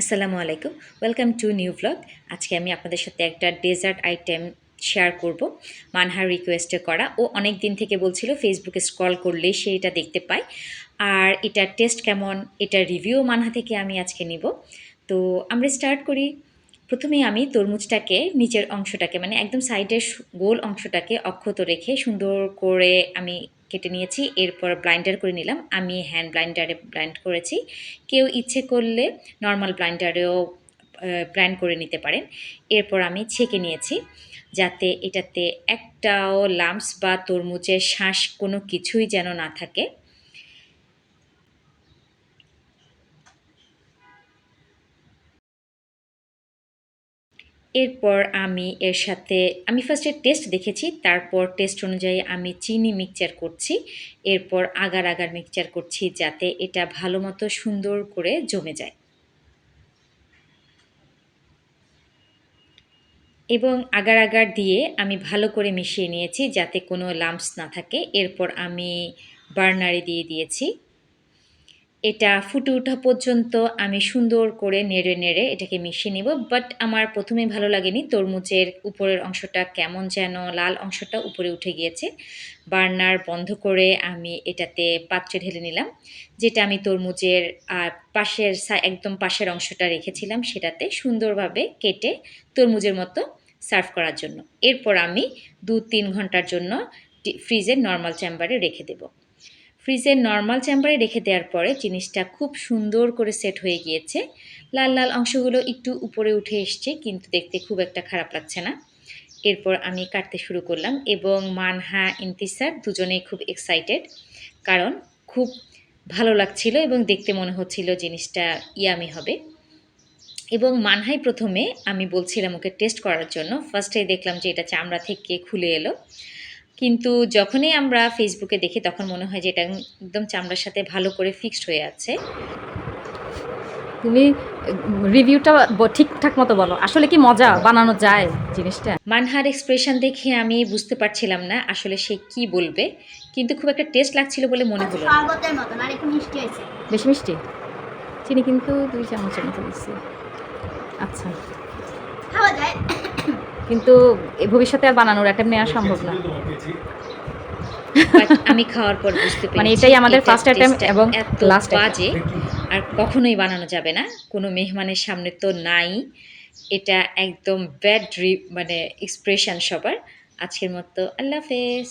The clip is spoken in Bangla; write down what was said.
আসসালামু আলাইকুম। ওয়েলকাম টু নিউ ভ্লগ আজকে আমি আপনাদের সাথে একটা ডেজার্ট আইটেম শেয়ার করব। মানহার রিকোয়েস্টে করা। ও অনেক দিন থেকে বলছিল ফেসবুকে স্ক্রল করলে সে এটা দেখতে পায়। আর এটার টেস্ট কেমন এটার রিভিউ মানহা থেকে আমি আজকে নিব। তো আমরা স্টার্ট করি। প্রথমে আমি তরমুজটাকে, নিচের অংশটাকে মানে একদম সাইডের গোল অংশটাকে অক্ষত রেখে সুন্দর করে আমি কেটে নিয়েছি, এরপর ব্লাইন্ডার করে নিলাম। আমি হ্যান্ড ব্লাইন্ডারে ব্লাইন্ড করেছি। কেউ ইচ্ছে করলে নর্মাল ব্লাইন্ডারেও ব্লাইন্ড করে নিতে পারেন। এরপর আমি ছেঁকে নিয়েছি, যাতে এটাতে একটাও লাম্পস বা তরমুজের শ্বাস কোনো কিছুই যেন না থাকে। এরপর আমি এর সাথে, আমি ফার্স্টে টেস্ট দেখেছি, তারপর টেস্ট অনুযায়ী আমি চিনি মিক্সচার করছি, এরপর আগার আগার মিক্সচার করছি যাতে এটা ভালো মতো সুন্দর করে জমে যায়। এবং আগার আগার দিয়ে আমি ভালো করে মিশিয়ে নিয়েছি যাতে কোনো লাম্পস না থাকে, এরপর আমি বার্নারে দিয়ে দিয়েছি। এটা ফুটে ওঠা পর্যন্ত আমি সুন্দর করে নেড়ে নেড়ে এটাকে মিশিয়ে নিব বাট আমার প্রথমে ভালো লাগেনি। তরমুজের উপরের অংশটা কেমন যেন লাল অংশটা উপরে উঠে গিয়েছে। বার্নার বন্ধ করে আমি এটাতে পাত্রে ঢেলে নিলাম, যেটা আমি তরমুজের পাশের একদম পাশের অংশটা রেখেছিলাম সেটাতে সুন্দরভাবে কেটে তরমুজের মতো সার্ভ করার জন্য। এরপর আমি দু তিন ঘণ্টার জন্য ফ্রিজের নর্মাল চেম্বারে রেখে দেবো। ফ্রিজের নর্মাল চেম্বারে রেখে দেওয়ার পরে জিনিসটা খুব সুন্দর করে সেট হয়ে গিয়েছে। লাল লাল অংশগুলো একটু উপরে উঠে এসছে, কিন্তু দেখতে খুব একটা খারাপ লাগছে না। এরপর আমি কাটতে শুরু করলাম এবং মানহা, ইন্তিসার দুজনেই খুব এক্সাইটেড কারণ খুব ভালো লাগছিল এবং দেখতে মনে হচ্ছিল জিনিসটা ইয়ামি হবে। এবং মানহাই প্রথমে আমি বলছিলাম ওকে টেস্ট করার জন্য। ফার্স্টে দেখলাম যে এটা চামড়া থেকে খুলে এলো। কিন্তু যখনই আমরা ফেসবুকে দেখি তখন মনে হয় যে এটা একদম চামড়ার সাথে ভালো করে ফিক্সড হয়ে আছে। তুমি রিভিউটা ঠিকঠাক মতো বলো। আসলে কি মজা বানানো যায় জিনিসটা? মানহার এক্সপ্রেশন দেখে আমি বুঝতে পারছিলাম না আসলে সে কি বলবে কিন্তু খুব একটা টেস্ট লাগছিল বলে মনে হলো একটু মিষ্টি বেশি মিষ্টি? চিনি কিন্তু দুই চামচের মতো দিচ্ছি। আচ্ছা। খাওয়া যায়। কিন্তু ভবিষ্যতে আর বানানোর অ্যাটেম্প নেওয়া সম্ভব না। আমি খাওয়ার পর বুঝতে পেরেছি মানে এটাই আমাদের ফার্স্ট অ্যাটেম্প এবং লাস্ট বাজে আর কখনোই বানানো যাবে না। কোনো মেহমানের সামনে তো নাই। এটা একদম ব্যাড মানে এক্সপ্রেশন সবার। আজকের মতো আল্লাহ হাফেজ।